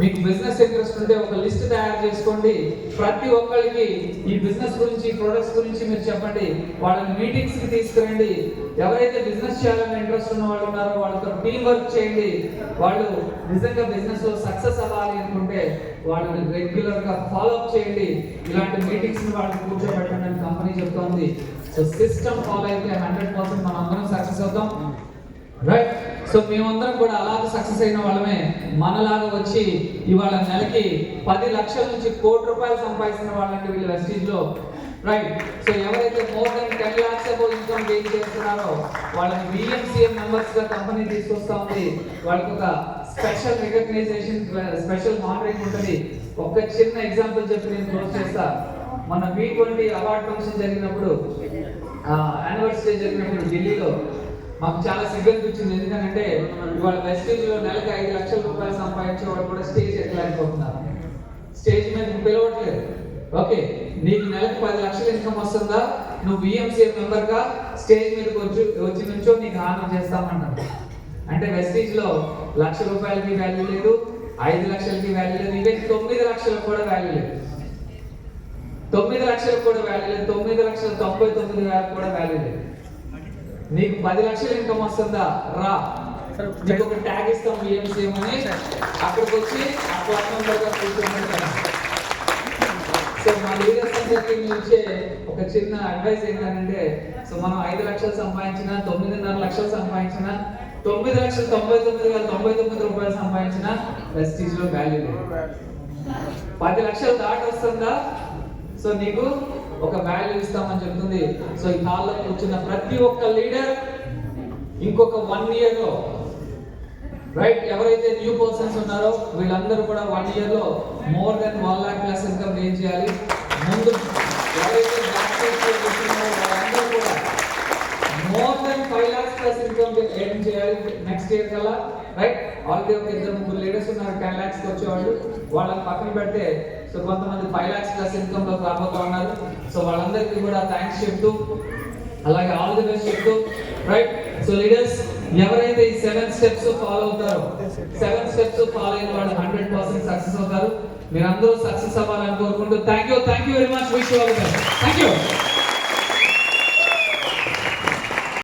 మీకు business interest ఉంటే ఒక లిస్ట్ తయారు చేసుకోండి. ప్రతి ఒక్కరికి ఈ బిజినెస్ గురించి ప్రొడక్ట్స్ గురించి మీరు చెప్పండి. వాళ్ళని మీటింగ్స్కి తీసుకురండి. ఎవరైతే బిజినెస్ చేయాలని ఇంట్రెస్ట్ ఉన్న వాళ్ళు ఉన్నారో వాళ్ళతో టీం వర్క్ చేయండి. వాళ్ళు నిజంగా బిజినెస్లో సక్సెస్ అవ్వాలి అనుకుంటే వాళ్ళని రెగ్యులర్గా ఫాలో అప్ చేయండి. ఇలాంటి మీటింగ్స్ వాళ్ళకి వాళ్ళని కూర్చోబెట్టండి అని కంపెనీ చెప్తోంది. సో సిస్టమ్ ఫాలో అయితే హండ్రెడ్ పర్సెంట్ మనం అందరం సక్సెస్ అవుతాం. రైట్ సో మేమందరం కూడా అలాగే సక్సెస్ అయిన వాళ్ళమే. మనలాగా వచ్చి ఇవాళ నెలకి పది లక్షల నుంచి కోటి రూపాయలు సంపాదిస్తున్న వాళ్ళంటే వీళ్ళు వెస్టీజ్ రైట్ సో ఎవరైతే more than ten lakhs above income gain చేస్తున్నారో వాళ్ళని బిఎంసీఎం మెంబర్స్గా కంపెనీ తీసుకొస్తా ఉంది. వాళ్ళకి ఒక స్పెషల్ రికగ్నైజేషన్ స్పెషల్ మానిటరింగ్ ఉంటుంది. ఒక చిన్న ఎగ్జాంపుల్ చెప్పి నేను క్లోజ్ చేస్తా. మన బీ ట్వంటీ అవార్డ్ ఫంక్షన్ జరిగినప్పుడు యానివర్సరీ జరిగినప్పుడు ఢిల్లీలో మాకు చాలా సిగ్గు అనిపించింది ఎందుకంటే ఇవాళ వెస్టేజ్లో నెలకి ఐదు లక్షల రూపాయలు సంపాదించే వాళ్ళు కూడా స్టేజ్ ఎక్కలేకపోతున్నారు. స్టేజ్ మీద పిలవట్లేదు. ఓకే నీకు నెలకు పది లక్షల ఇన్కమ్ వస్తుందా? నువ్వు విఎంసీఎం మెంబర్గా స్టేజ్ మీదకి వచ్చి వచ్చి నుంచో నీకు హామీ చేస్తామన్నారు. అంటే వెస్టీజ్లో లక్ష రూపాయలకి వాల్యూ లేదు ఐదు లక్షలకి వాల్యూ లేదు ఈవెన్ తొమ్మిది లక్షలకు కూడా వాల్యూ లేదు. తొమ్మిది లక్షలకు కూడా వాల్యూ లేదు తొమ్మిది లక్షల తొంభై తొమ్మిది వేలకు కూడా వాల్యూ లేదు. నీకు పది లక్షల ఇన్కమ్ వస్తుందా? రా. నీకు ఒక ట్యాగ్ ఇస్తాం బిఎంసీఎం అని. అక్కడికి వచ్చి ఆ క్లాస్ మెంబర్గా కూర్చోమంటారు సో మా లీడర్స్ అందరికీ ఇచ్చే ఒక చిన్న అడ్వైస్ ఏంటంటే సో మనం ఐదు లక్షలు సంపాదించిన తొమ్మిదిన్నర లక్షలు సంపాదించిన తొమ్మిది లక్షల తొంభై తొమ్మిది వేల తొంభై తొమ్మిది రూపాయలు సంపాదించిన ప్రెస్టీజ్లో వాల్యూ లేదు. పది లక్షలు దాటి వస్తుందా సో నీకు ఒక వాల్యూ ఇస్తామని చెప్తుంది. సో ఈ కాల్లో కూర్చున్న ప్రతి ఒక్క లీడర్ ఇంకొక వన్ ఇయర్లో రైట్ ఎవరైతే న్యూ పర్సన్స్ ఉన్నారో వీళ్ళందరూ కూడా వన్ ఇయర్లో more than one lakh plus income ఏం చేయాలి. ముందు ఎవరైతే వాళ్ళందరూ కూడా more than five lakhs plus income earn చేయాలి నెక్స్ట్ ఇయర్ కల్లా రైట్ ఆల్రెడీ ఒక ఇద్దరు ముగ్గురు లీడర్స్ ఉన్నారు టెన్ లాక్స్ వచ్చేవాళ్ళు. వాళ్ళని పక్కన పెడితే సో కొంతమంది ఫైవ్ లాక్స్ ప్లస్ ఇన్కమ్లో రాబోతా ఉన్నారు. సో వాళ్ళందరికీ కూడా థ్యాంక్స్ చెప్తూ అలాగే ఆల్ ది బెస్ట్ చెప్తూ రైట్ సో లీడర్స్ ఎవరైతే ఈ సెవెన్ స్టెప్స్ ఫాలో అవుతారో సెవెన్ స్టెప్స్ ఫాలో అయిన వాళ్ళు హండ్రెడ్ పర్సెంట్ సక్సెస్ అవుతారు. మీరందరూ సక్సెస్ అవ్వాలని కోరుకుంటూ thank you thank you very much wish all thank you